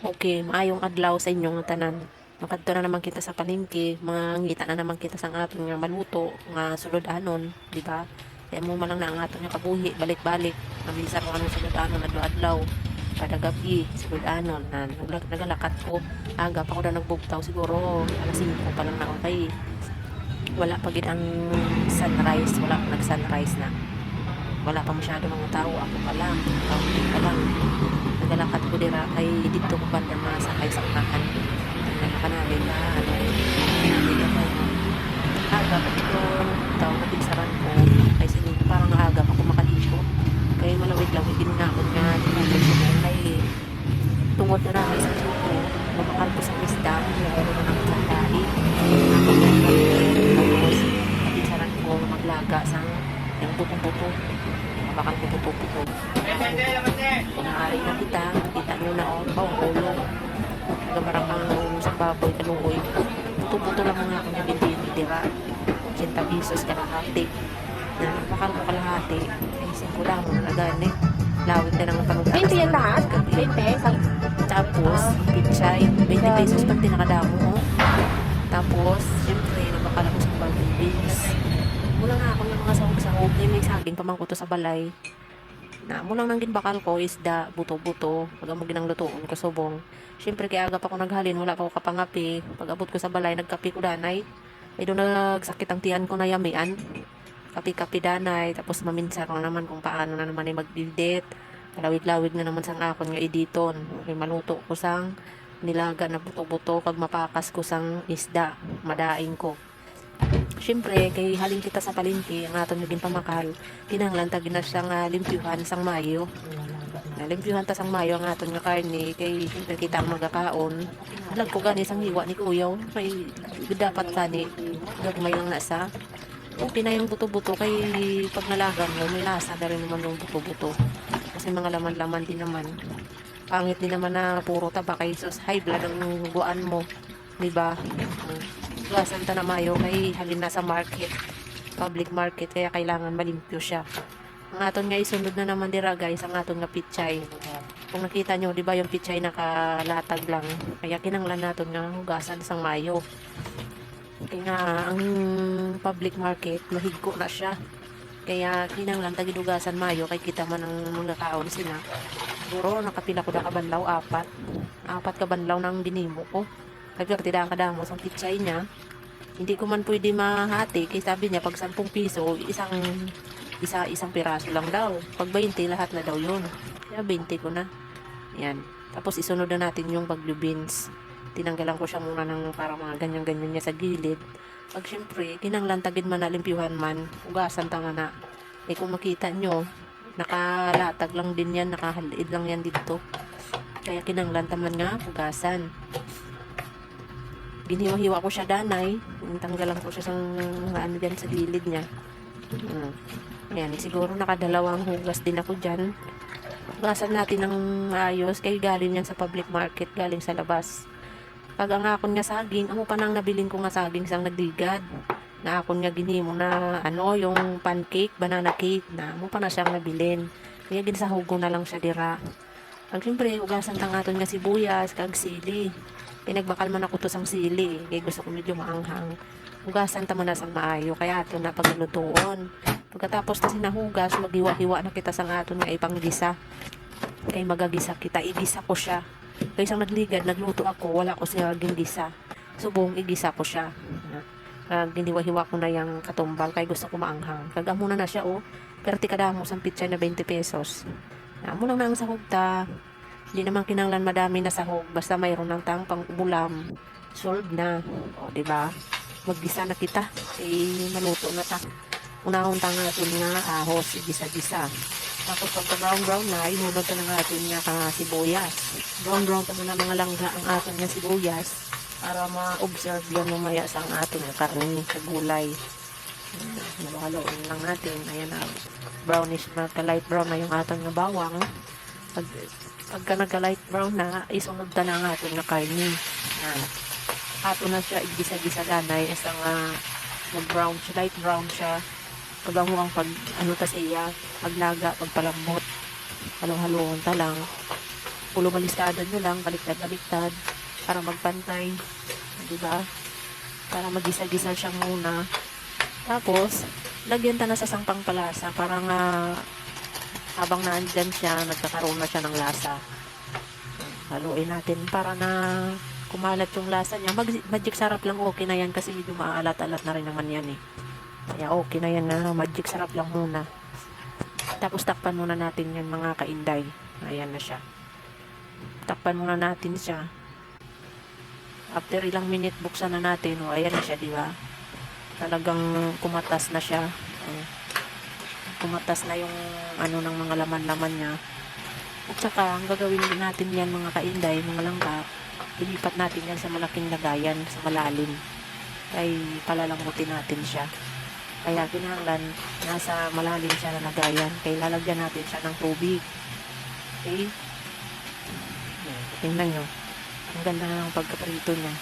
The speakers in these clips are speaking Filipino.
Okay, maayong adlaw sa inyong tanan. Makadto na naman kita sa palengke, mga ngita na naman kita sa aton nga maluto, nga suludanon, di ba? Kaya mo man lang na ang aton nga kabuhi, balik-balik. Mabilisa ko anong suludanon adlaw-adlaw. Kada gabi, suludanon na naglag- nagalakat ko. Aga pa ko na nagbugtaw siguro. Alas 5 pa lang na okay. Wala pa gid ang sunrise, wala pa nag-sunrise na. Wala pa masyado mga tao, ako pa lang, kaunti pa lang nagalakad ko dira kay dito ko banda na sa kay sa unahan naglalakad namin na ano namin ako aga pa dito tao na pinsaran ko. Kay sinin parang aga pa ko makaligo. Kay malawid lang hindi na ako nga di ba? Kay tungod na namin sa suko mabakal ko sa isda nagano na ako sa lahi ako na tapos pinsaran ko maglaga sa yung buto-buto mabakal ko buto-buto Maaari na kita, kita nyo na ako, oh, ulo. Gamarang ang sa baboy, kaluoy. Puto-puto lang mga ako niya binti dira. 80 pesos kalahati. Na bakal ko kalahati. Ay, singko lang mo na gani. Lawit na ng panugtas. 20 yan lahat? 20? Isang Tapos, pichay, 20 pesos pag tinakadamo. oh. Tapos, siyempre, nabakal ako sa beans. Mula nga ako yung mga sahog-sahog, yung may saging pamangko to sa balay. Na, mula nang ginbakal ko, isda, buto-buto, pag amo ginang lutoon ko subong. Siyempre, kaya aga pa ako naghalin, wala pa ako kapangapi. Pag abot ko sa balay, nagkapi ko danay. Ay doon nagsakit ang tiyan ko na yamian. Kapi-kapi danay, tapos maminsan ko na naman kung paano na naman ay magdidet. Kalawig-lawig na naman sang akon nga editon. Kay maluto ko sang nilaga na buto-buto kag mapakas ko sang isda, madaing ko. Siyempre, kay halin kita sa palengke, ang aton naging pamakal, kinanglan tagi na siyang uh, limpyuhan sang mayo. Na limpyuhan ta sang mayo ang aton nga karne, kay siyempre kita ang magakaon. Alag ko gani sang hiwa ni kuyaw, may dapat tani, gagmay lang nasa. Okay na yung buto-buto, kay pag nalagan mo, may lasa na rin naman yung buto-buto. Kasi mga laman-laman din naman. Pangit din naman na puro taba kay sus high blood ang buwan mo. Di ba? Gasan ta na mayo kay halin na sa market. Public market kaya kailangan malimpyo siya. Ang aton nga isunod na naman dira guys, ang aton nga pichay. Kung nakita nyo, di ba yung pichay nakalatag lang. Kaya kinanglan naton nga hugasan sang mayo. Kaya nga, ang public market, mahigko na siya. Kaya kinanglan tagidugasan mayo kay kita man ang mga kaon sila. Siguro nakapila ko na kabanlaw apat. Apat kabanlaw ng dinimo ko. Kagkatida ka damo sa pichay niya. Hindi ko man pwede mahati kay sabi niya pag 10 piso, isang isa isang piraso lang daw. Pag 20 lahat na daw 'yun. Kaya 20 ko na. Yan. Tapos isunod na natin yung bagyo beans. Tinanggalan ko siya muna ng para mga ganyan-ganyan niya sa gilid. Pag syempre, kinanglantagin man na limpyuhan man, ugasan tanga na. Eh kung makita nyo, nakalatag lang din yan, nakahaliid lang yan dito. Kaya kinanglantaman nga, ugasan. Giniwa-hiwa ko siya danay. Tanggalan ko siya sa ano dyan sa gilid niya. Hmm. Ayan, siguro nakadalawang hugas din ako dyan. Hugasan natin ng ayos kay galing yan sa public market, galing sa labas. Pag ang akon nga saging, amo pa nang nabilin ko nga saging sang nagdigad. Na akon nga ginimo na ano, yung pancake, banana cake, na amo pa na siyang nabilin. Kaya ginsahog ko na lang siya dira. Pag siyempre, ugasan tang aton nga sibuyas, kag sili. Pinagbakal man ako to sang sili, kaya gusto ko medyo maanghang. Hugasan ta mo na sang maayo, kaya ato na paglutuon. Pagkatapos na sinahugas, maghiwa-hiwa na kita sang aton nga ipanggisa. Kay magagisa kita, igisa ko siya. Kaya isang nagligad, nagluto ako, wala ko siya gingisa. Subong, igisa ko siya. Uh, giniwa-hiwa ko na yung katumbal, kaya gusto ko maanghang. Kagamuna na siya, oh. Pero tikadamo sang pizza na 20 pesos. Amo lang na ang sahog ta. Hindi naman kinanglan madami na sahog. Basta mayroon ng tang pang ulam. Solved na. O, ba? Maggisa na kita. Eh, maluto na ta. Unahon ta nga ito nga ahos, gisa-gisa. Tapos pagka brown brown na, inunod ka na atin nga ka sibuyas. Brown brown pa na mga langga ang atin nga sibuyas para ma-observe yan mamaya sa ang atin nga karne sa gulay. Nalawaloin lang natin. Ayan na, brownish na, light brown na yung atin nga bawang. Pag, pagka nagka-light brown na, isunod ta na nga karne. Yan. Ato na siya, igisa-gisa ganay. Isang uh, mag-brown siya, light brown siya pag ang pag ano ta siya paglaga pagpalambot halo-haloon ta lang pulo baliskado nyo lang, baliktad-baliktad, para magpantay. Di ba? Para magisa-gisa siya muna. Tapos, lagyan ta na sa sangpang palasa para nga habang naandyan siya, nagkakaroon na siya ng lasa. Haluin natin para na kumalat yung lasa niya. Mag magic sarap lang okay na yan kasi medyo maalat-alat na rin naman yan eh. Kaya okay na yan na magic sarap lang muna. Tapos takpan muna natin yan mga kainday. Ayan na siya. Takpan muna natin siya. After ilang minute buksan na natin. O ayan na siya, di ba? Talagang kumatas na siya. O, kumatas na yung ano ng mga laman-laman niya. At saka, ang gagawin din natin yan mga kainday, mga langka, ilipat natin yan sa malaking lagayan, sa malalim. Ay palalambutin natin siya. Kaya kinahanglan, nasa malalim siya na lagayan. Kaya lalagyan natin siya ng tubig. Okay? Tingnan nyo. Ang ganda ng pagkaprito niya.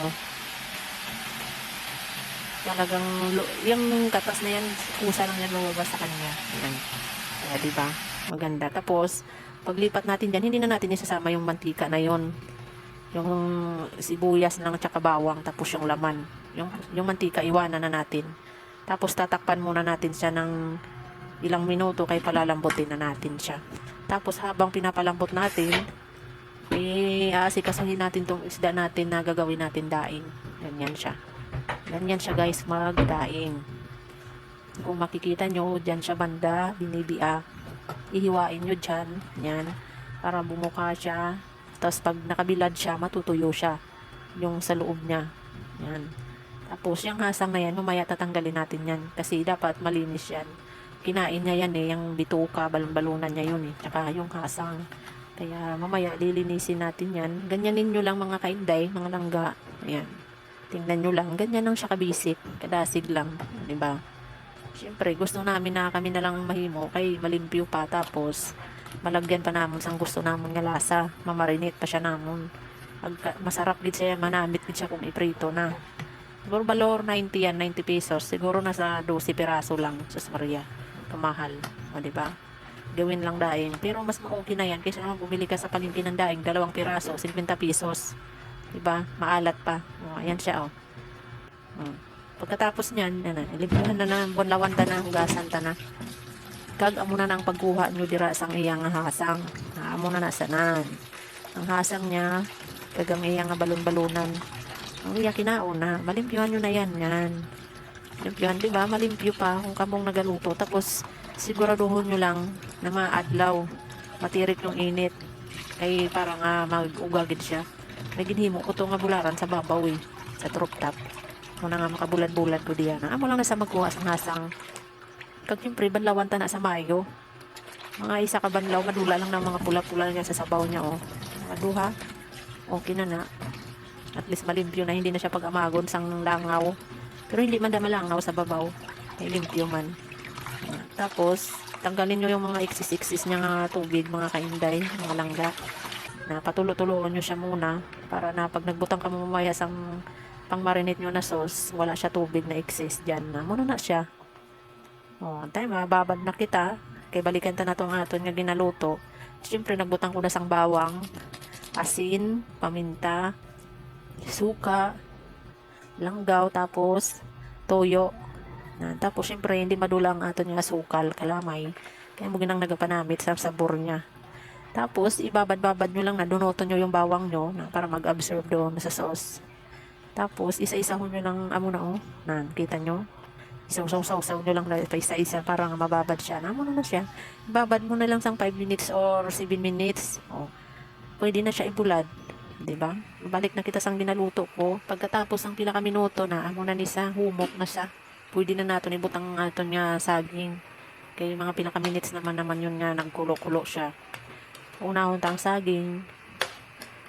Oh. Talagang, yung katas na yan, kusa lang yan lumabas sa kanya. Yan. Kaya, ba? Maganda. Tapos, paglipat natin dyan, hindi na natin isasama yung mantika na yon yung sibuyas lang at saka bawang tapos yung laman yung, yung mantika iwanan na natin tapos tatakpan muna natin siya ng ilang minuto kay palalambutin na natin siya tapos habang pinapalambot natin eh aasikasuhin natin tong isda natin na gagawin natin daing ganyan siya ganyan siya guys magdaing kung makikita nyo dyan siya banda binibia ihiwain nyo dyan yan para bumuka siya tapos pag nakabilad siya, matutuyo siya. Yung sa loob niya. Yan. Tapos yung hasang na yan, mamaya tatanggalin natin yan. Kasi dapat malinis yan. Kinain niya yan eh, yung bituka, balon-balunan niya yun eh. Tsaka yung hasang. Kaya mamaya lilinisin natin yan. Ganyanin nyo lang mga kainday, mga langga. Ayan. Tingnan nyo lang. Ganyan lang siya kabisik. Kadasig lang. di ba? Siyempre, gusto namin na kami na lang mahimo. Kay malimpyo pa. Tapos, malagyan pa namin sang gusto namon nga lasa mamarinate pa siya namon Pagka, masarap gid siya manamit gid siya kung iprito na siguro balor 90 yan 90 pesos siguro nasa 12 piraso lang sa Maria kamahal o di ba gawin lang daing pero mas okay na yan kaysa naman bumili ka sa palengke ng daing dalawang piraso 50 pesos di ba maalat pa. O, ayan siya oh. O. pagkatapos niyan yan na na ng bunlawan na hugasan ta na. Kag amo na nang pagkuha nyo dira sang iyang hasang. Amo na nasanan ang hasang niya kag ang iyang balon-balunan. Ang iya kinaon na malimpyuhan nyo na yan yan. Limpyuhan di ba malimpyo pa kung kamong nagaluto. Tapos siguraduhon nyo lang na maadlaw matirik yung init. Kay para nga mag-ugagid siya naginhimo ko to nga bularan sa babaw eh. Sa truck top. Muna nga makabulad-bulad ko diyan amo lang na sa magkuha sang hasang kag siyempre banlawan ta na sa mayo. Mga isa ka banlaw madula lang ng mga pula-pula niya sa sabaw niya oh. Mga okay na na at least malimpyo na hindi na siya pag-amagon sang langaw. Pero hindi man da malangaw sa babaw. Ay limpyo man. Tapos tanggalin nyo yung mga iksis-iksis niya nga tubig mga kainday mga langga na patulo-tuloan nyo siya muna para na pag nagbutang ka mamaya sang pang marinate nyo na sauce wala siya tubig na excess dyan na muna na siya Oh, antay mababad na kita. Kay balikan ta na tong aton nga ginaluto. Siyempre nagbutang ko na sang bawang, asin, paminta, suka, langgaw, tapos toyo. Na, tapos siyempre hindi madulang aton nga sukal, kalamay. Kaya mo ginang nagapanamit sa sabor niya. Tapos ibabad-babad nyo lang na dunoto nyo yung bawang nyo na para mag-absorb doon sa sauce. Tapos isa-isahon nyo lang amo na oh. Nan, kita nyo? Isaw-saw-saw nyo lang na pa isa-isa para nga mababad siya. Namo na na siya. Babad mo na lang sang 5 minutes or 7 minutes. O, pwede na siya ibulad. 'Di ba? Balik na kita sang ginaluto ko. Pagkatapos ng pila ka minuto na, amo na ni sa humok na siya. Pwede na nato ibutang aton nga saging. Kaya mga pila ka minutes naman naman yun nga nagkulo-kulo siya. Unahon tang saging.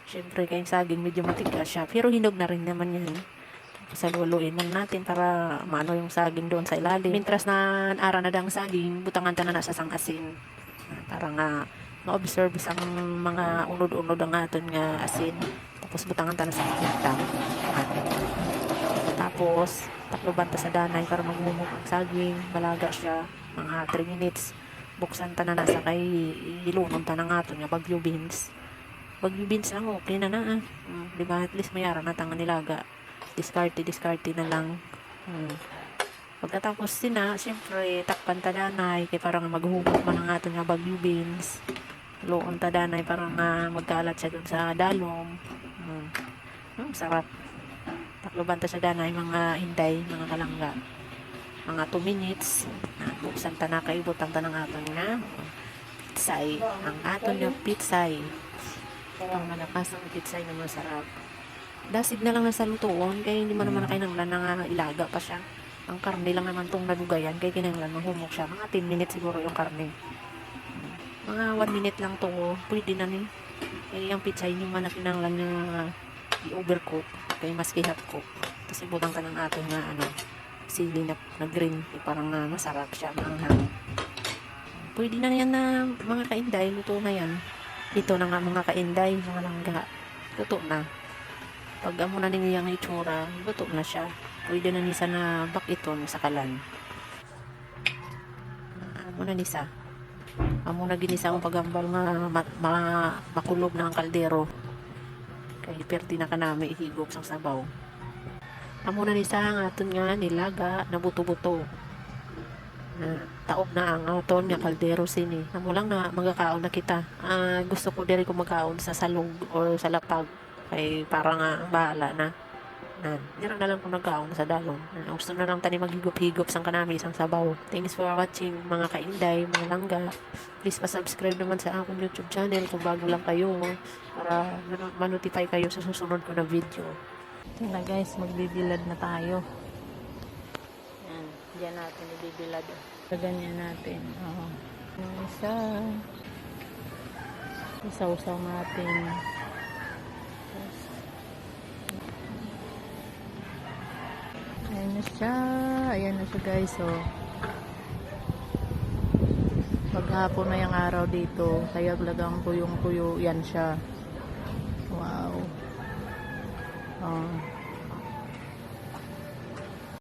Siyempre, kayong saging medyo matigas siya. Pero hinog na rin naman yan saluluin muna natin para maano yung saging doon sa ilalim. Mintras na ara na dang saging, butangan ta na na sa sang asin. Para nga ma-observe sa mga unod-unod ang aton nga asin. Tapos butangan ta na sa paminta. Tapos takloban ta sa danay para magmumog ang saging. Malaga siya mga 3 minutes. Buksan ta na nasa kay ilunong ta na nga bagyo beans. Bagyo beans lang okay na na ah. Mm, di ba? At least mayara na tanga nilaga. Diskarte diskarte na lang. Mm. pagkatapos din na siyempre takpan ta danay kay parang maghumot man ang ato nga bagyo beans. Luon ta danay parang nga magkalat siya dun sa dalong. Mm. Mm, sarap. Takloban ta sa danay mga inday mga kalangga mga 2 minutes. Na buksan ta na kay butang ta ng aton nga pitsay. Ang aton nga pitsay. Pang malakas ang pitsay na masarap. Dasig na lang na sa lutuon kay hindi man naman na kinanglan na nga ilaga pa siya. Ang karne lang naman tong nalugayan kay kinanglan mahumok siya. Mga 10 minutes siguro yung karne. Mga 1 minute lang to pwede na ni. Kay ang pitsay hindi man na kinanglan na i-overcook kay mas half cook. Tapos ibutang ka ng aton nga ano sili na, na green eh, parang nga masarap siya manghang. Pwede na yan na mga kainday luto na yan. Ito na nga mga kainday mga langga. Luto na. Pag amo na ninyo yung itsura luto na siya. Pwede na nisa na bakiton sa kalan. Amo na nisa amo na ginisa ang pagambal nga ma, mga makulog na ang kaldero. Kay perti na kanami ihigop sang sabaw amo na ni sa ang aton nga nilaga na buto-buto na taob na ang aton nga kaldero sini. Amo lang na magakaon na kita. Ah, gusto ko diri ko magkaon sa salong or sa lapag. Kay para nga bahala na. Na dira na lang ko nagkaon sa dalong na, gusto na lang tani maghigop-higop sang kanami isang sabaw. Thanks for watching mga kainday mga langga. Please pa-subscribe naman sa akong youtube channel kung bago lang kayo para mano- ma-notify kayo sa susunod ko na video Ito na guys, magbibilad na tayo. Yan, diyan natin ibibilad. Ganyan natin. Oo. Yung isa. Isaw-saw natin. Tapos, Ayan na siya. Ayan na siya guys. Oh. Maghapon na yung araw dito. Kaya talagang puyong-puyo yan siya.